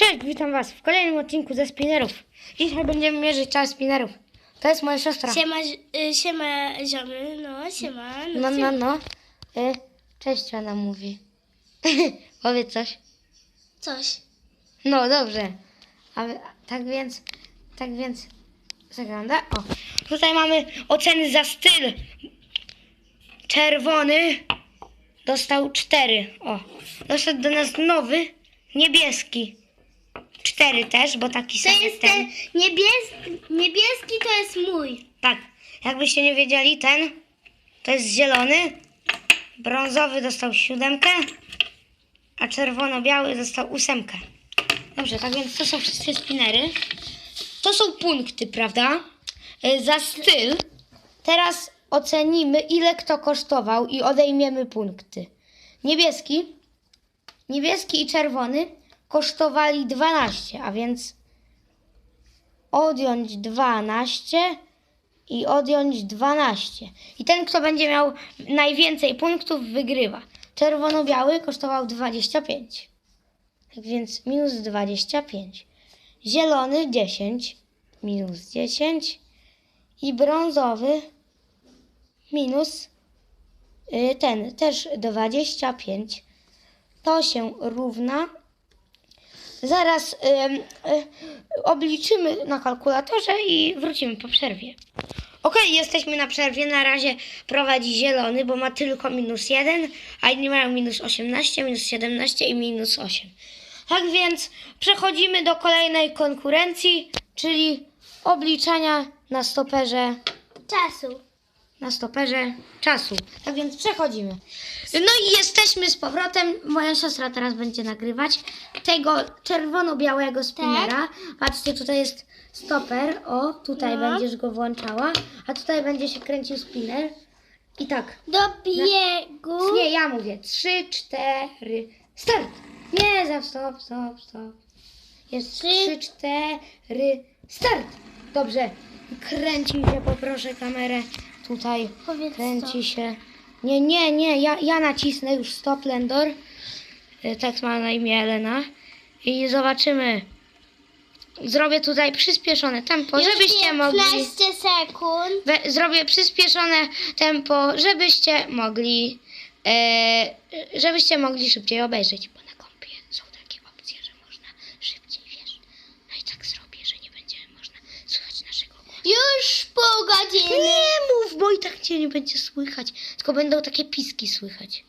Cześć, witam Was w kolejnym odcinku ze spinnerów. Dzisiaj będziemy mierzyć czas spinnerów. To jest moja siostra. Siema, y, siema ziomy, no siema. No, no, no. Y, Cześć, ona mówi. Powiedz coś. Coś. No, dobrze. A, wy- tak więc, tak więc, sekundę. O, tutaj mamy oceny za styl. Czerwony dostał 4. O, doszedł do nas nowy, niebieski. 4 też, bo taki To sam jest ten niebieski, niebieski to jest mój. Tak, jakbyście nie wiedzieli, ten to jest zielony, brązowy dostał siódemkę, a czerwono-biały dostał ósemkę. Dobrze, tak więc to są wszystkie spinery. To są punkty, prawda? Y, Za styl. Teraz ocenimy, ile kto kosztował i odejmiemy punkty. Niebieski, niebieski i czerwony kosztowali 12, a więc odjąć 12 i odjąć 12. I ten, kto będzie miał najwięcej punktów, wygrywa. Czerwono-biały kosztował 25. Tak więc minus 25. Zielony 10, minus 10. I brązowy minus y, ten też 25. To się równa. Zaraz y, obliczymy na kalkulatorze i wrócimy po przerwie. Okej, jesteśmy na przerwie. Na razie prowadzi zielony, bo ma tylko minus 1, a inni mają minus 18, minus 17 i minus 8. Tak więc przechodzimy do kolejnej konkurencji, czyli obliczania na stoperze Czasu. Na stoperze czasu. Tak więc przechodzimy. No i jesteśmy z powrotem. Moja siostra teraz będzie nagrywać tego czerwono-białego spinnera. Patrzcie, tutaj jest stoper. O, tutaj No. będziesz go włączała. A tutaj będzie się kręcił spinner. I tak. Do biegu. Nie, ja mówię. Trzy, cztery, start! Nie, za stop, stop, stop. Jest Trzy. trzy, cztery, start! Dobrze. Kręci się, poproszę kamerę. Tutaj Powiedz kręci się. Nie, nie, nie, ja, ja nacisnę już stop, Lendor. Y, Tak ma na imię Elena. I zobaczymy. Zrobię tutaj przyspieszone tempo, Już żebyście mogli... 15 sekund. We, zrobię przyspieszone tempo, żebyście mogli, e, żebyście mogli szybciej obejrzeć, bo na kompie są takie opcje, że można szybciej, wiesz. No i tak zrobię, że nie będzie można słychać naszego głosu. Już pół godziny. Nie mów, bo i tak cię nie będzie słychać, tylko będą takie piski słychać.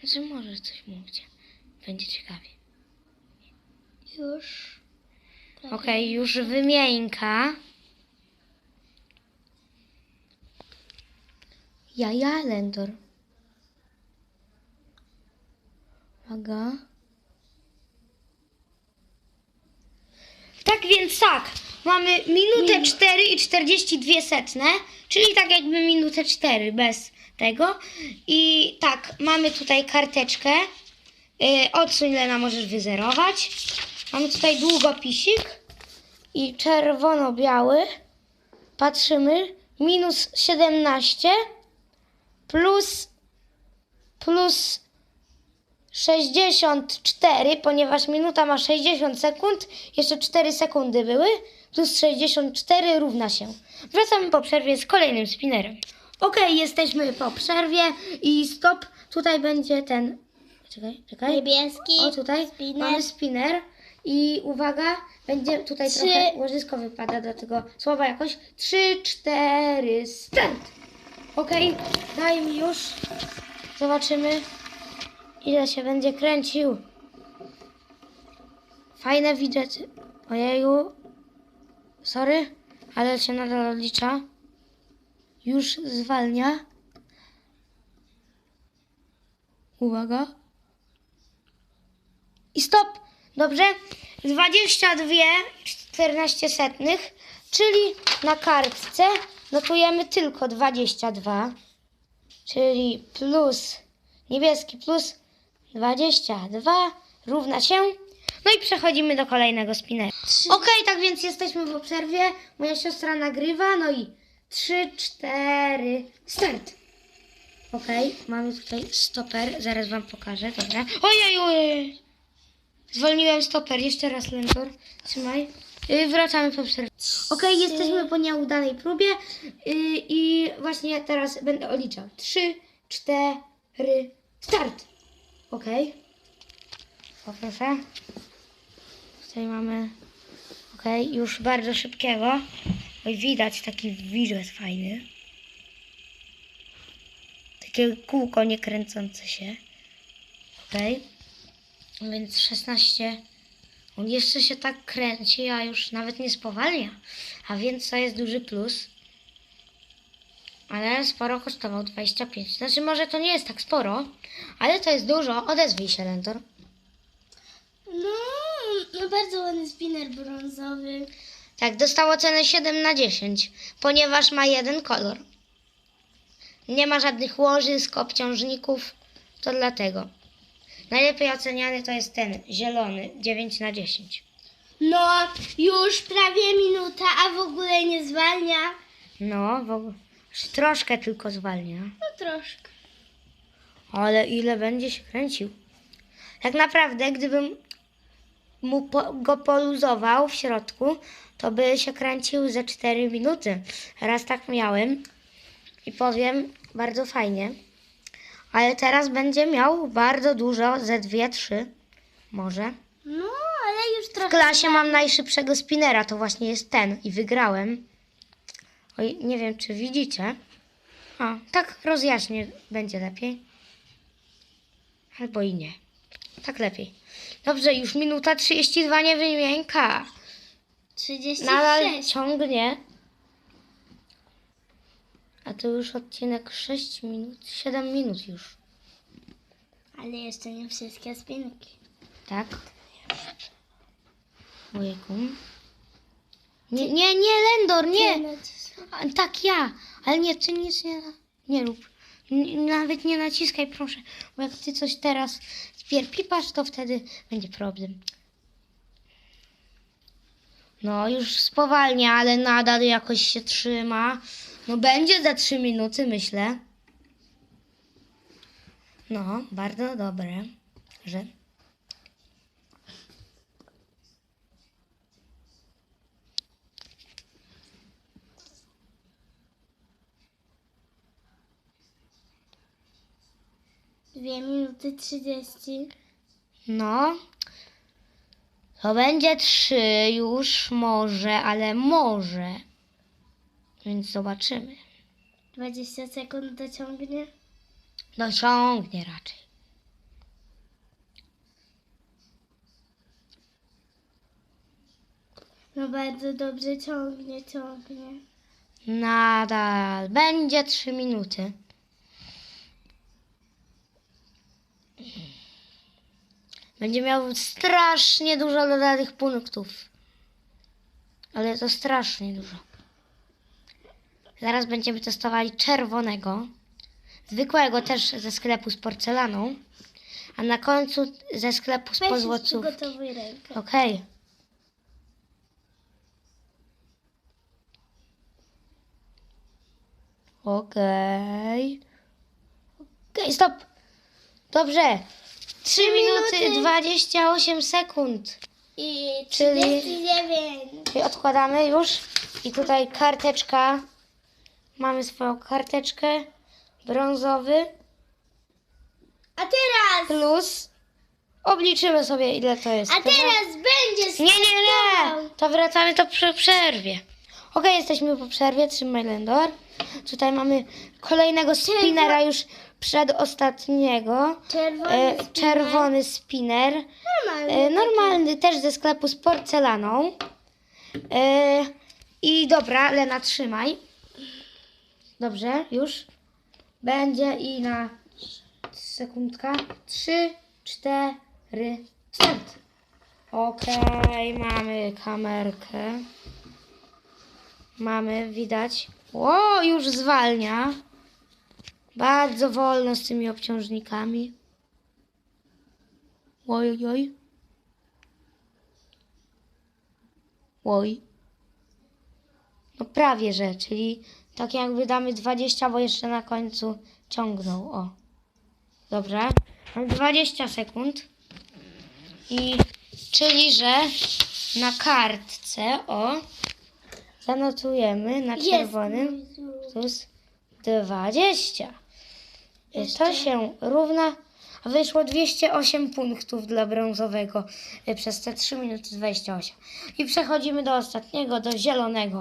Znaczy może coś mówcie, będzie ciekawie. Już. Okej, już wymienka. Ja, ja, Lendor. Uwaga. Tak więc tak, mamy minutę 4 i 42 setne, czyli tak jakby minutę 4 bez tego. I tak, mamy tutaj karteczkę. Yy, odsuń Lena, możesz wyzerować. Mamy tutaj długopisik i czerwono-biały. Patrzymy. Minus 17 plus plus 64, ponieważ minuta ma 60 sekund, jeszcze 4 sekundy były, plus 64 równa się. Wracamy po przerwie z kolejnym spinnerem. Ok, jesteśmy po przerwie i stop, tutaj będzie ten... Czekaj, czekaj. Niebieski. O, tutaj spinner. mamy spinner i uwaga, będzie tutaj Trzy. trochę łożysko wypada do tego słowa jakoś. Trzy, cztery, start! Okej, daj mi już. Zobaczymy, ile się będzie kręcił. Fajne widżety. Ojeju. Sorry, ale się nadal odlicza. Już zwalnia. Uwaga. I stop! Dobrze? 22 14 setnych, czyli na kartce notujemy tylko 22, czyli plus niebieski plus 22 równa się. No i przechodzimy do kolejnego spinera. Okej, tak więc jesteśmy po przerwie. Moja siostra nagrywa, no i 3, 4, start. Okej, mamy tutaj stoper, zaraz wam pokażę, dobra. Ojej, ojej! Zwolniłem stoper, jeszcze raz Lentor, trzymaj. Yy, wracamy po przerwie. Okej, jesteśmy po nieudanej próbie yy, i właśnie teraz będę odliczał. Trzy, cztery, start! Okej. Poproszę. Tutaj mamy, okej, już bardzo szybkiego. Oj, widać taki widżet fajny. Takie kółko niekręcące się. Okej. Więc 16. On jeszcze się tak kręci, a już nawet nie spowalnia. A więc to jest duży plus. Ale sporo kosztował 25. Znaczy może to nie jest tak sporo, ale to jest dużo. Odezwij się, Lentor. No, no bardzo ładny spinner brązowy. Tak, dostał ocenę 7 na 10, ponieważ ma jeden kolor. Nie ma żadnych łożysk, obciążników, to dlatego. Najlepiej oceniany to jest ten, zielony, 9 na 10. No, już prawie minuta, a w ogóle nie zwalnia. No, w ogóle, troszkę tylko zwalnia. No troszkę. Ale ile będzie się kręcił? Tak naprawdę, gdybym mu po, go poluzował w środku, to by się kręcił ze 4 minuty. Raz tak miałem i powiem, bardzo fajnie. Ale teraz będzie miał bardzo dużo, ze 2-3 może. No, ale już W trochę. klasie mam najszybszego spinera, to właśnie jest ten i wygrałem. Oj, nie wiem czy widzicie. O, tak rozjaśnię, będzie lepiej. Albo i nie. Tak lepiej. Dobrze, już minuta 32 nie wymienka. 36. Nadal ciągnie. A to już odcinek 6 minut, 7 minut już. Ale jeszcze nie wszystkie spinki. Tak? Ojejku. Nie, nie, nie, Lendor, nie. Tak, ja. Ale nie, ty nic nie, nie rób. N- nawet nie naciskaj, proszę. Bo jak ty coś teraz spierpipasz, to wtedy będzie problem. No, już spowalnia, ale nadal jakoś się trzyma. No, będzie za 3 minuty, myślę. No, bardzo dobre, że... Dwie minuty trzydzieści. No. To będzie trzy już może, ale może. Więc zobaczymy. 20 sekund dociągnie. Dociągnie raczej. No bardzo dobrze ciągnie, ciągnie. Nadal. Będzie trzy minuty. Będzie miał strasznie dużo dodanych punktów. Ale to strasznie dużo. Zaraz będziemy testowali czerwonego. Zwykłego też ze sklepu z porcelaną. A na końcu ze sklepu z Weź już pozłoców. przygotowuj rękę. Okej. Okej. Okej, stop. Dobrze. 3 minuty minuty. 28 sekund. I Czyli- 39. Czyli odkładamy już. I tutaj karteczka. Mamy swoją karteczkę. Brązowy A teraz! plus. Obliczymy sobie ile to jest. A teraz będzie Nie, nie, nie. To wracamy to przy przerwie. Okej, jesteśmy po przerwie. Trzymaj Lendor. Tutaj mamy kolejnego spinera już przedostatniego. Czerwony E, spinner. czerwony spinner. Normalny. E, normalny też ze sklepu z porcelaną. E, I dobra, Lena, trzymaj. Dobrze, już. Będzie i na sekundka. Trzy, cztery, start. Okej, mamy kamerkę. Mamy, widać. O, już zwalnia. Bardzo wolno z tymi obciążnikami. Oj, oj, oj. Oj. No prawie, że, czyli Tak jakby damy 20, bo jeszcze na końcu ciągnął. O. Dobrze. Mam 20 sekund. I czyli, że na kartce, o, zanotujemy na czerwonym plus 20. To się równa, wyszło 208 punktów dla brązowego y, przez te 3 minuty 28. I przechodzimy do ostatniego, do zielonego.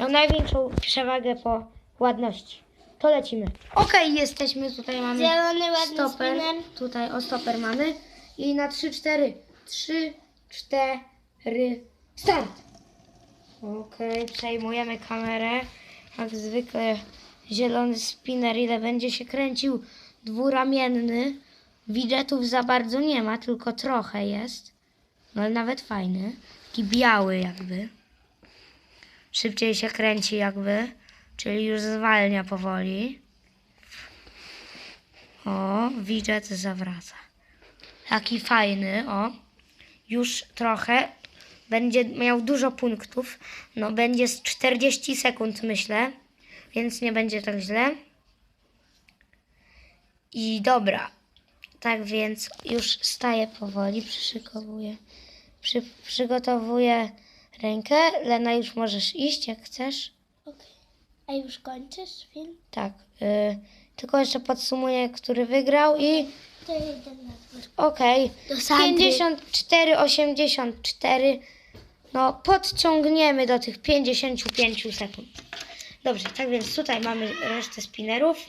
Miał największą przewagę po ładności. To lecimy. Okej, jesteśmy, tutaj mamy Zielony ładny stoper. spinner. Tutaj o stoper mamy. I na 3, 4. 3, 4, start! Okej, przejmujemy kamerę. Jak zwykle zielony spinner, ile będzie się kręcił dwuramienny. Widżetów za bardzo nie ma, tylko trochę jest. No ale nawet fajny. Taki biały jakby. Szybciej się kręci jakby, czyli już zwalnia powoli. O, widżet zawraca. Taki fajny, o. Już trochę. Będzie miał dużo punktów. No, będzie z 40 sekund, myślę. Więc nie będzie tak źle. I dobra. Tak więc już staję powoli, przyszykowuję. Przy, przygotowuję rękę. Lena, już możesz iść, jak chcesz. Okej. A już kończysz film? Tak. Y, tylko jeszcze podsumuję, który wygrał i To jeden na okej. Sandry. 54, 84. No, podciągniemy do tych 55 sekund. Dobrze, tak więc tutaj mamy resztę spinnerów.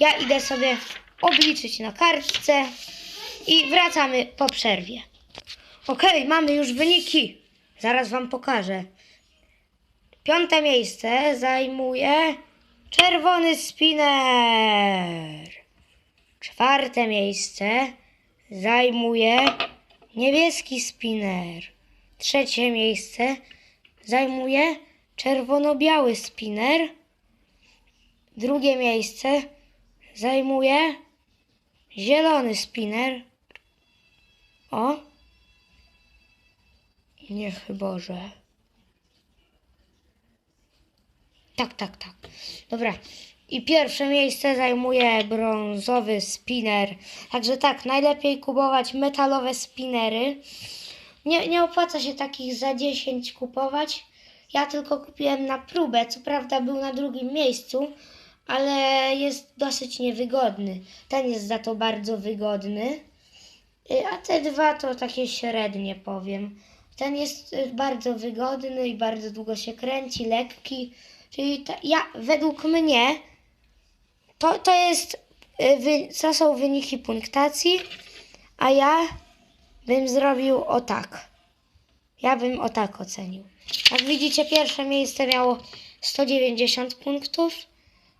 Ja idę sobie obliczyć na kartce i wracamy po przerwie. Okej, mamy już wyniki. Zaraz Wam pokażę. Piąte miejsce zajmuje czerwony spinner. Czwarte miejsce zajmuje niebieski spinner. Trzecie miejsce zajmuje czerwono-biały spinner. Drugie miejsce zajmuje zielony spinner. O! Niech Boże. Tak, tak, tak. Dobra. I pierwsze miejsce zajmuje brązowy spinner. Także tak, najlepiej kupować metalowe spinnery. Nie, nie opłaca się takich za 10 kupować. Ja tylko kupiłem na próbę. Co prawda był na drugim miejscu, ale jest dosyć niewygodny. Ten jest za to bardzo wygodny. Y, A te dwa to takie średnie powiem. Ten jest y, bardzo wygodny i bardzo długo się kręci, lekki. Czyli ta, ja, według mnie to, to jest, y, wy, to są wyniki punktacji, a ja bym zrobił o tak. Ja bym o tak ocenił. Jak widzicie, pierwsze miejsce miało 190 punktów,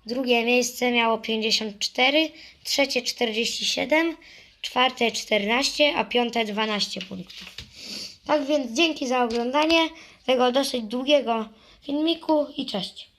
drugie miejsce miało 54, trzecie 47, czwarte 14, a piąte 12 punktów. Tak więc dzięki za oglądanie tego dosyć długiego filmiku i cześć.